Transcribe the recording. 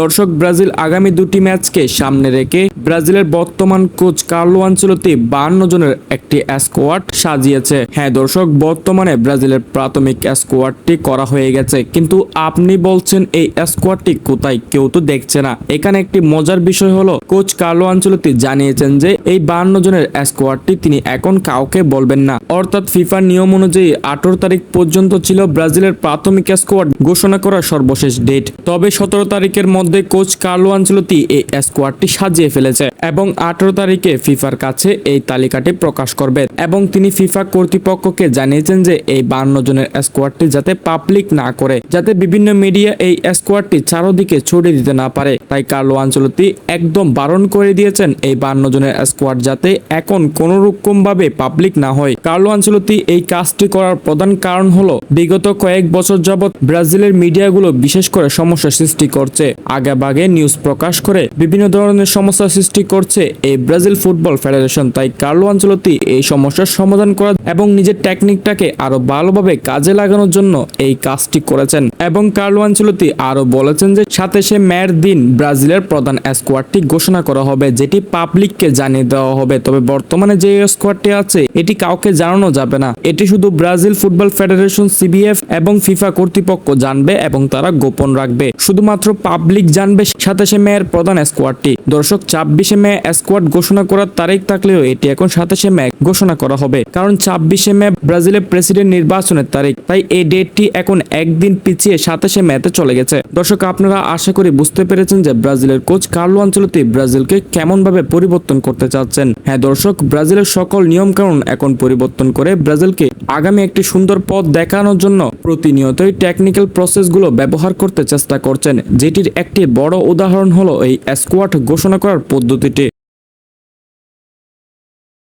দর্শক ব্রাজিল আগামী দুটি ম্যাচকে সামনে রেখে ব্রাজিলের বর্তমান কোচ কার্লো আঞ্চলতি বান্ন জনের একটি স্কোয়াড সাজিয়েছে। হ্যাঁ দর্শক, বর্তমানে ব্রাজিলের প্রাথমিক স্কোয়াডটি করা হয়ে গেছে। কিন্তু আপনি বলছেন এই স্কোয়াডটি কোথায়? কেউ তো দেখছে না। এখানে একটি মজার বিষয় হলো, কোচ কার্লো আঞ্চলতি জানিয়েছেন যে এই বান্ন জনের স্কোয়াডটি তিনি এখন কাউকে বলবেন না। অর্থাৎ ফিফার নিয়ম অনুযায়ী আঠারো তারিখ পর্যন্ত ছিল ব্রাজিলের প্রাথমিক স্কোয়াড ঘোষণা করার সর্বশেষ ডেট। তবে সতেরো তারিখের মধ্যে কোচ কার্লো আঞ্চলতি এই স্কোয়াডটি সাজিয়ে ফেলেছে এবং আঠারো তারিখে ফিফার কাছে এই তালিকাটি প্রকাশ করবে এবং তিনি ফিফা কর্তৃপক্ষকে জানিয়েছেন যে এই বান্ন জনের স্কোয়াডটি যাতে পাবলিক না করে, যাতে বিভিন্ন মিডিয়া এই স্কোয়াডটি চারোদিকে ছড়িয়ে দিতে না পারে। তাই কার্লো আঞ্চলতি একদম বারণ করে দিয়েছেন এই বান্ন জনের স্কোয়াড যাতে এখন কোনো রকম ভাবে পাবলিক না হয়। কার্লো আঞ্চলতি এই কাজটি করার প্রধান কারণ হলো, বিগত কয়েক বছর যাবৎ ব্রাজিলের মিডিয়াগুলো বিশেষ করে সমস্যা সৃষ্টি করছে। আগেভাগে নিউজ প্রকাশ করে বিভিন্ন ধরনের সমস্যা সৃষ্টি করছে এই ব্রাজিল ফুটবল ফেডারেশন। তাই কার্লো আঞ্চলতি এই সমস্যার সমাধান করা এবং নিজের টেকনিকটাকে আরও ভালোভাবে কাজে লাগানোর জন্য এই কাজটি করেছেন। এবং কার্লো আঞ্চলতি আরও বলেছেন যে সাতাশে মের দিন ব্রাজিলের প্রধান স্কোয়াডটি ঘোষণা করা হবে, যেটি পাবলিককে জানিয়ে দেওয়া হবে। তবে বর্তমানে যে স্কোয়াডটি আছে, এটি কাউকে জানানো যাবে না। এটি শুধু ব্রাজিল ফুটবল ফেডারেশন, সিবিএফ এবং ফিফা কর্তৃপক্ষ জানবে এবং তারা গোপন রাখবে। শুধুমাত্র পাবলিক জানবে সাতাশে মেয়ের প্রধান স্কোয়াডটি। দর্শক, ছাব্বিশে মে স্কোয়াড ঘোষণা করার তারিখ থাকলেও এটি এখন সাতাশে মে ঘোষণা করা হবে। কারণ ছাব্বিশে মে ব্রাজিলের প্রেসিডেন্ট নির্বাচনের তারিখ, তাই এই ডেটটি এখন একদিন পিছিয়ে সাতাশে মেতে চলে গেছে। দর্শক, আপনারা আশা করি বুঝতে পেরেছেন যে ব্রাজিলের কোচ কার্লো আঞ্চলতি ব্রাজিলকে কেমন ভাবে পরিবর্তন করতে চাচ্ছেন। হ্যাঁ দর্শক, ব্রাজিলের সকল নিয়ম কানুন এখন পরিবর্তন করে ব্রাজিলকে আগামী একটি সুন্দর পথ দেখানোর জন্য প্রতিনিয়তই টেকনিক্যাল প্রসেসগুলো ব্যবহার করতে চেষ্টা করছেন, যেটির একটি বড় উদাহরণ হলো এই স্কোয়াড ঘোষণা করার পদ্ধতিটি।